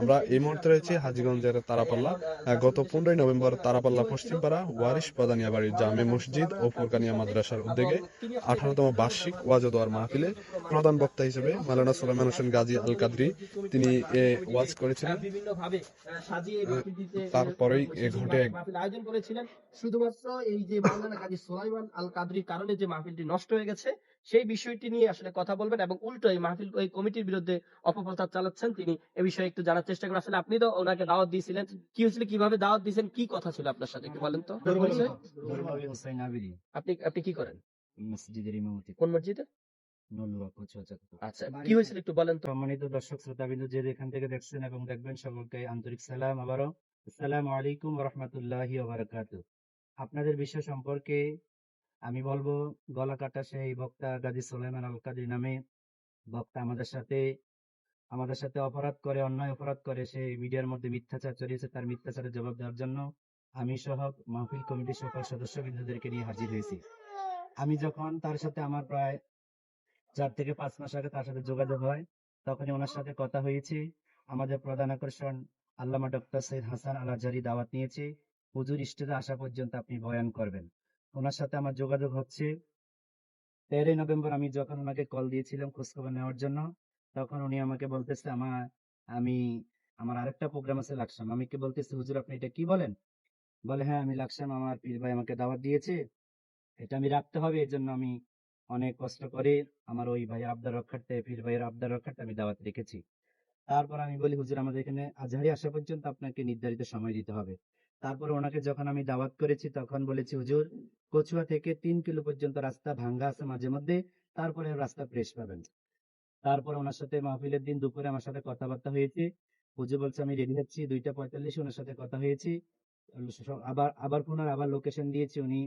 আমরা এই মুহূর্তে রয়েছি হাজিগঞ্জের তারাপাল্লা। গত পনেরোই নভেম্বর তারাপাল্লা পশ্চিমপাড়া ওয়ারিশ প্রদানিয়া বাড়ির জামে মসজিদ ও ফুরকানিয়া মাদ্রাসার উদ্যোগে আঠারোতম বার্ষিক ওয়াজ মাহফিলে প্রধান বক্তা হিসেবে মাওলানা সুলাইমান হোসেন গাজী আল কাদরি তিনি এ ওয়াজ করেছিলেন। তারপরেই এ ঘটে আয়োজন করেছিলেন। শুধুমাত্র এই যে মাওলানা কাজী সোলাইমান আল কাদরির কারণে যে মাহফিলটি নষ্ট হয়ে গেছে সেই বিষয়টি নিয়ে আসলে কথা বলবেন এবং উল্টো এই মাহফিল এই কমিটির বিরুদ্ধে অপপ্রচার চালাচ্ছেন তিনি। এ বিষয়ে একটু জানার চেষ্টা করেন। আসলে আপনি তো ওনাকে দাওয়াত দিয়েছিলেন। কি হয়েছিল? কীভাবে দাওয়াত দিয়েছেন? কি কথা ছিল আপনার সাথে? একটু বলেন তো। আপনি আপনি কি করেন? মসজিদের ইমামতি। কোন মসজিদে। আচ্ছা কি হয়েছিল একটু বলেন তো। সম্মানিত দর্শক শ্রোতাবিন্দু যে যেখান থেকে দেখছেন এবং দেখবেন সকলকে আন্তরিক সালাম আবারও। আসসালামু আলাইকুম রহমতুল্লাহি আপনাদের বিষয় সম্পর্কে আমি বলব, গলা কাটা সেই বক্তা গাজী সোলাইমান আল কাদির নামে বক্তা আমাদের সাথে আমাদের সাথে অপরাধ করে, অন্যায় অপরাধ করে, সে মিডিয়ার মধ্যে মিথ্যাচার চড়িয়েছে তার মিথ্যাচারের জবাব দেওয়ার জন্য আমি সহ মাহফিল কমিটির সকল সদস্যবৃন্দদেরকে নিয়ে হাজির হয়েছি। আমি যখন তার সাথে আমার প্রায় চার থেকে পাঁচ মাস আগে তার সাথে যোগাযোগ হয়, তখনই ওনার সাথে কথা হয়েছে। আমাদের প্রধান আকর্ষণ আল্লামা ডক্টর সৈয়দ হাসান আল আজহারি দাওয়াত নিয়েছে, হুজুর স্টেজে আসা পর্যন্ত আপনি বয়ান করবেন। ওনার সাথে আমার যোগাযোগ হচ্ছে। তেরোই নভেম্বর আমি যখন ওনাকে কল দিয়েছিলাম খোঁজখবর নেওয়ার জন্য, তখন উনি আমাকে বলতেছে আমার আমি, আমার আরেকটা প্রোগ্রাম আছে লাকসাম। আমি কি বলতেছি, হুজুর আপনি এটা কি বলেন? বলে হ্যাঁ আমি লাকসাম, আমার পীর ভাই আমাকে দাওয়াত দিয়েছে। এটা আমি রাখতে হবে এই জন্য আমি অনেক কষ্ট করে আমার ওই ভাইয়ের আবদার রক্ষার্থে, পীর ভাইয়ের আবদার রক্ষার্থে আমি দাওয়াত রেখেছি। তারপর আমি বলি, হুজুর, আমাদের এখানে আজহারি আসা পর্যন্ত আপনাকে নির্ধারিত সময় দিতে হবে। তারপর ওনাকে যখন আমি দাওয়াত করেছি, তখন বলেছি, হুজুর, কচুয়া থেকে তিন কিলো পর্যন্ত রাস্তা ভাঙ্গা আছে মাঝে মধ্যে, তারপরে রাস্তা ফ্রেশ পাবেন। তারপর ওনার সাথে মাহফিলের দিন দুপুরে আমার সাথে কথাবার্তা হয়েছে। হুজুর বলছে, আমি রেডি হচ্ছি, দুইটা পঁয়তাল্লিশে ওনার সাথে কথা হয়েছি। আবার আবার পুনর আবার লোকেশন দিয়েছি উনি।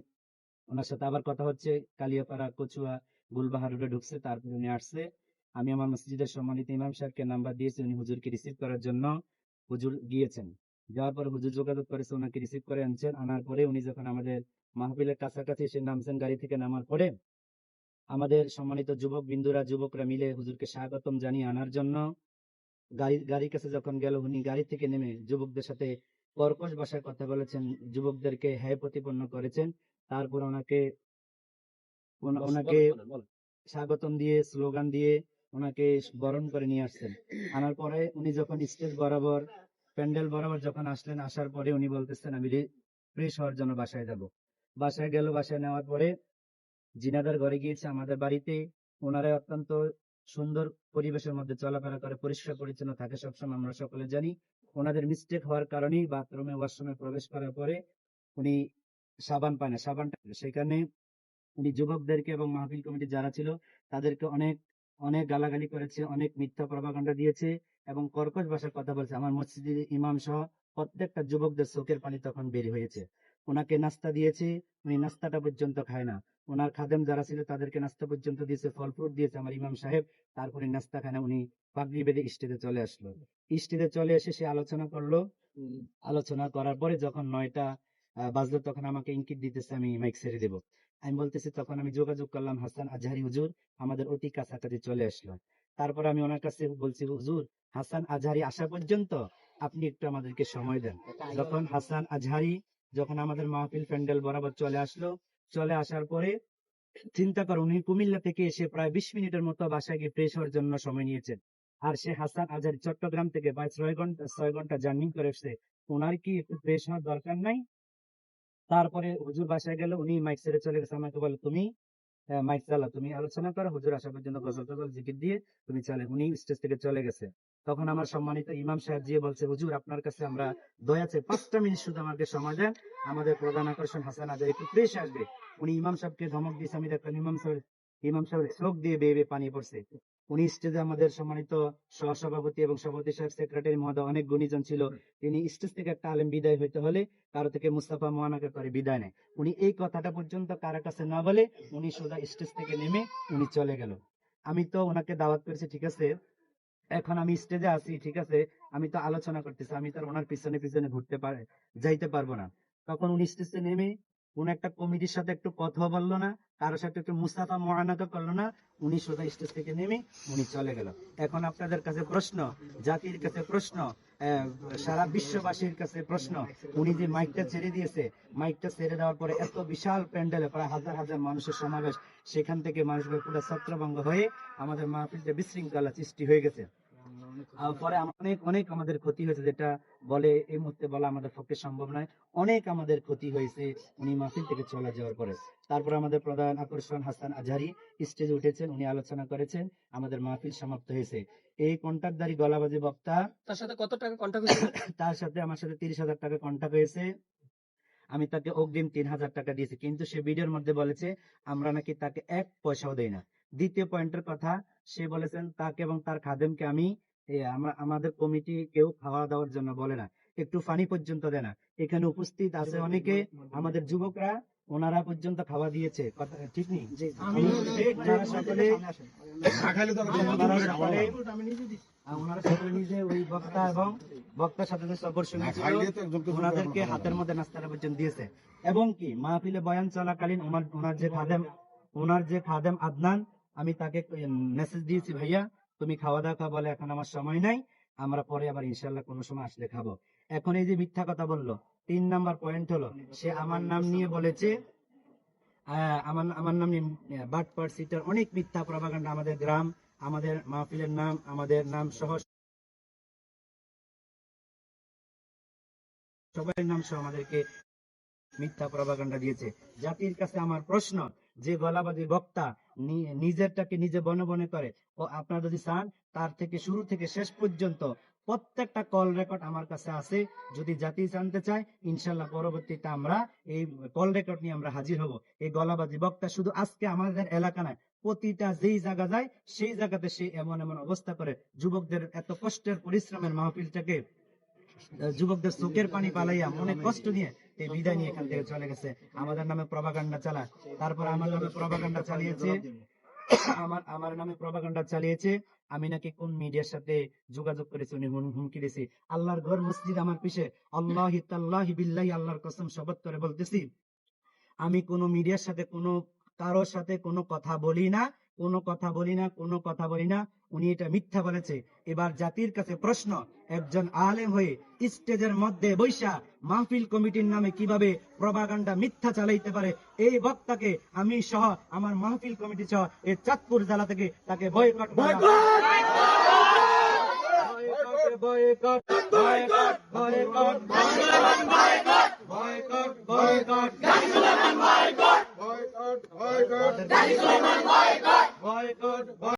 ওনার সাথে আবার কথা হচ্ছে, কালিয়াপাড়া, কচুয়া, গুলবাহার রোডে ঢুকছে, তারপর উনি আসছে। আমি আমার মসজিদের সম্মানিত ইমাম সাহেবকে নাম্বার দিয়েছি, উনি হুজুরকে রিসিভ করার জন্য হুজুর গিয়েছেন। যাওয়ার পরে হুজুর যোগাযোগ করেছে ওনাকে রিসিভ করে আনছেন। আনার পরে উনি যখন আমাদের মাহফিলের কাছাকাছি এসে নামছেন গাড়ি থেকে নামার পরে আমাদের সম্মানিত যুবক বিন্দুরা যুবকরা মিলে হুজুরকে স্বাগতম জানিয়ে আনার জন্য গাড়ি গাড়ির কাছে যখন গেল উনি গাড়ি থেকে নেমে যুবকদের সাথে কর্কশ ভাষায় কথা বলেছেন। যুবকদেরকে হ্যায় প্রতিপন্ন করেছেন। তারপর ওনাকে ওনা- ওনাকে স্বাগতম দিয়ে স্লোগান দিয়ে ওনাকে বরণ করে নিয়ে আসছেন। আনার পরে উনি যখন স্টেজ বরাবর প্যান্ডেল বরাবর যখন আসলেন, আসার পরে উনি বলতেছেন, আমি ফ্রেশ হওয়ার জন্য বাসায় যাব। বাসায় গেল, বাসায় নেওয়ার পরে জিনাদার ঘরে গিয়েছে, আমাদের বাড়িতে। ওনারা অত্যন্ত সুন্দর পরিবেশের মধ্যে চলাফেরা করে, পরিষ্কার পরিচ্ছন্ন থাকে সবসময়, আমরা সকলে জানি। ওনাদের মিস্টেক হওয়ার কারণেই বাথরুমে ওয়াশরুমে প্রবেশ করার পরে উনি সাবান পায় না, সাবানটা সেখানে উনি যুবকদেরকে এবং মাহফিল কমিটি যারা ছিল, তাদেরকে অনেক অনেক গালাগালি করেছে, অনেক মিথ্যা প্রভাকাণ্ডা দিয়েছে। এবং কর্কশ ভাষার কথা বলেছে। আমার মসজিদের ইমাম সহ প্রত্যেকটা যুবকদের চোখের পানি তখন বের হয়েছে। ওনাকে নাস্তা দিয়েছে, উনি নাস্তাটা পর্যন্ত খায় না। ওনার খাদেম যারা ছিল তাদেরকে নাস্তা পর্যন্ত দিয়েছে, ফল ফ্রুট দিয়েছে। আমার ইমাম সাহেব তারপরে নাস্তা খায় না, উনি পাগড়ি বেঁধে স্টেজে চলে আসলো। স্টেজে চলে এসে সে আলোচনা করল। আলোচনা করার পরে যখন নয়টা বাজলো তখন আমাকে ইঙ্কিত দিতেছে, আমি মাইক ছেড়ে দেবো। আমি বলতেছি, তখন আমি যোগাযোগ করলাম হাসান আজহারি হুজুর, আমাদের অতি কাছাকাছি চলে আসলো। তারপর আমি ওনার কাছে বলছি হুজুর হাসান আজহারি আসা পর্যন্ত আপনি একটু আমাদেরকে সময় দেন। যখন হাসান আজহারি যখন আমাদের মাহফিল প্যান্ডেল বরাবর চলে আসলো চলে আসার পরে চিন্তা করো উনি কুমিল্লা থেকে এসে প্রায় বিশ মিনিটের মতো বাসায় গিয়ে ফ্রেশ হওয়ার জন্য সময় নিয়েছেন। আর সে হাসান আজহারি চট্টগ্রাম থেকে প্রায় ছয় ঘণ্টা ছয় ঘণ্টা জার্নি করে এসছে। ওনার কি একটু ফ্রেশ হওয়ার দরকার নাই? তারপরে হুজুর বাসায় গেল উনি মাইক ছেড়ে চলে গেছে। আমাকে বলে তুমি মাইক চালা। তুমি আলোচনা করো, হুজুর আসা পর্যন্ত গজল টজল জিকির দিয়ে তুমি চলে, উনি স্টেজ থেকে চলে গেছে। তখন আমার সম্মানিত ইমাম সাহেব জিয়ে বলছে, হুজুর, আপনার কাছে আমরা দয়া দয়াছে পাঁচটা মিনিট শুধু আমাকে সময় দেন, আমাদের প্রধান আকর্ষণ হাসান আজ একটু ফ্রেশ আসবে। উনি ইমাম সাহেবকে ধমক দিয়েছে, আমি দেখলাম ইমাম সাহেব ইমাম সাহেব চোখ দিয়ে বেয়ে বেয়ে পানি পড়ছে। উনি স্টেজে আমাদের সম্মানিত সহসভাপতি এবং সভাপতি সাহেব সেক্রেটারি মহোদয় অনেক গুণীজন ছিল। তিনি স্টেজ থেকে একটা আলেম বিদায় হইতে হলে কারও থেকে মুস্তাফা মোয়ানাকে করে বিদায় নেয়। উনি এই কথাটা পর্যন্ত কারও কাছে না বলে উনি সোজা স্টেজ থেকে নেমে উনি চলে গেল। আমি তো ওনাকে দাওয়াত করেছি ঠিক আছে? এখন আমি স্টেজে আছি ঠিক আছে? আমি তো আলোচনা করতেছি আমি তো ওনার পিছনে পিছনে ঘুরতে পারে যাইতে পারব না। তখন উনি স্টেজে নেমে কোন একটা কমিটির সাথে একটু কথা বলল না, কারোর সাথে একটু মুস্তাফা মহানাকা করল না, উনি সোজা স্টেজ থেকে নেমে উনি চলে গেল। এখন আপনাদের কাছে প্রশ্ন, জাতির কাছে প্রশ্ন সারা বিশ্ববাসীর কাছে প্রশ্ন, উনি যে মাইকটা ছেড়ে দিয়েছে, মাইকটা ছেড়ে দেওয়ার পরে এত বিশাল প্যান্ডেলে প্রায় হাজার হাজার মানুষের সমাবেশ, সেখান থেকে মানুষগুলো পুরো ছত্রভঙ্গ হয়ে আমাদের মাহফিলটা বিশৃঙ্খলা সৃষ্টি হয়ে গেছে। পরে অনেক অনেক আমাদের ক্ষতি হয়েছে যেটা বলে এই মুহূর্তে বলা আমাদের পক্ষে সম্ভব নয়। অনেক আমাদের ক্ষতি হয়েছে উনি মাহফিল থেকে চলে যাওয়ার পরে। তারপর আমাদের প্রধান আকর্ষণ হাসান আজহারি স্টেজে উঠেছেন উনি আলোচনা করেছেন আমাদের মাহফিল সমাপ্ত হয়েছে। এই কন্ট্রাক্টদারি গলাবাজি বক্তা তার সাথে কত টাকা হয়েছিল তার সাথে আমার সাথে তিরিশ হাজার টাকা কন্ট্যাক্ট হয়েছে। আমি তাকে অগ্রিম তিন হাজার টাকা দিয়েছি কিন্তু সে ভিডিওর মধ্যে বলেছে আমরা নাকি তাকে এক পয়সাও দেই না। দ্বিতীয় পয়েন্টের কথা সে বলেছেন তাকে এবং তার খাদেমকে আমি আমাদের কমিটি কেউ খাওয়া দাওয়ার জন্য বলে না। একটু ফানি পর্যন্ত দেয় না। এখানে উপস্থিত আছে অনেকে আমাদের যুবকরা ওনারা পর্যন্ত খাওয়া দিয়েছে। ঠিক নেই? সকলে ওনারা সকলে আহ, ওনারা সকলে নিজে ওই বক্তা এবং বক্তার সাথে যে সফর ওনাদেরকে হাতের মধ্যে নাস্তাটা পর্যন্ত দিয়েছে। এবং কি মাহফিলে বয়ান চলাকালীন ওনার ওনার যে খাদেম ওনার যে খাদেম আদনান আমি তাকে মেসেজ দিয়েছি ভাইয়া তুমি খাওয়া দাওয়া বলে এখন আমার সময় নাই, আমরা পরে আবার ইনশাল্লাহ কোনো সময় আসলে খাব। এখন এই যে মিথ্যা কথা বলল, তিন নাম্বার পয়েন্ট হলো, সে আমার নাম নিয়ে বলেছে আমার আমার নাম অনেক মিথ্যা আমাদের গ্রাম, আমাদের মাহফিলের নাম, আমাদের নাম সহ সবাই নাম সহ আমাদেরকে মিথ্যা প্রভাকাণ্ডা দিয়েছে। জাতির কাছে আমার প্রশ্ন যে গলাবাজি বক্তা নিজেরটাকে নিজে বনে বনে করে, ও আপনারা যদি চান, তার থেকে শুরু থেকে শেষ পর্যন্ত প্রত্যেকটা কল রেকর্ড আমার কাছে আছে। যদি জাতি জানতে চায়, ইনশাল্লাহ পরবর্তীতে আমরা এই কল রেকর্ড নিয়ে আমরা হাজির হব। এই গলাবাজি বক্তা শুধু আজকে আমাদের এলাকা নয়, প্রতিটা যেই জায়গা যায়, সেই জায়গাতে সে এমন এমন অবস্থা করে। যুবকদের এত কষ্টের পরিশ্রমের মাহফিলটাকে যুবকদের চোখের পানি পালাইয়া মনে কষ্ট নিয়ে এই বিদায় নিয়ে এখান থেকে চলে গেছে। আমাদের নামে প্রভাকাণ্ডা চালা তারপর আমার নামে প্রভাকাণ্ডা চালিয়েছে। আমার আমার নামে প্রভাকাণ্ডা চালিয়েছে। আমি নাকি কোন মিডিয়ার সাথে যোগাযোগ করেছি, উনি হুম- হুমকি দিয়েছি। আল্লাহর ঘর মসজিদ আমার পিছে। আল্লাহ তাল্লাহি বিল্লাহি আল্লাহর কসম শপথ করে বলতেছি, আমি কোনো মিডিয়ার সাথে, কোনো কারোর সাথে কোনো কথা বলি না। কোনো কথা বলি না, কোনো কথা বলি না। উনি এটা মিথ্যা বলেছে। এবার জাতির কাছে প্রশ্ন, একজন আলেম হয়ে স্টেজের মধ্যে বৈশা মাহফিল কমিটির নামে কীভাবে প্রভাকাণ্ডা মিথ্যা চালাইতে পারে, এই বক্তাকে আমি সহ আমার মাহফিল কমিটি সহ এই চাঁদপুর জেলা থেকে তাকে boycott! Boycott boycott boycott boycott boycott boycott boycott, boycott. Boycott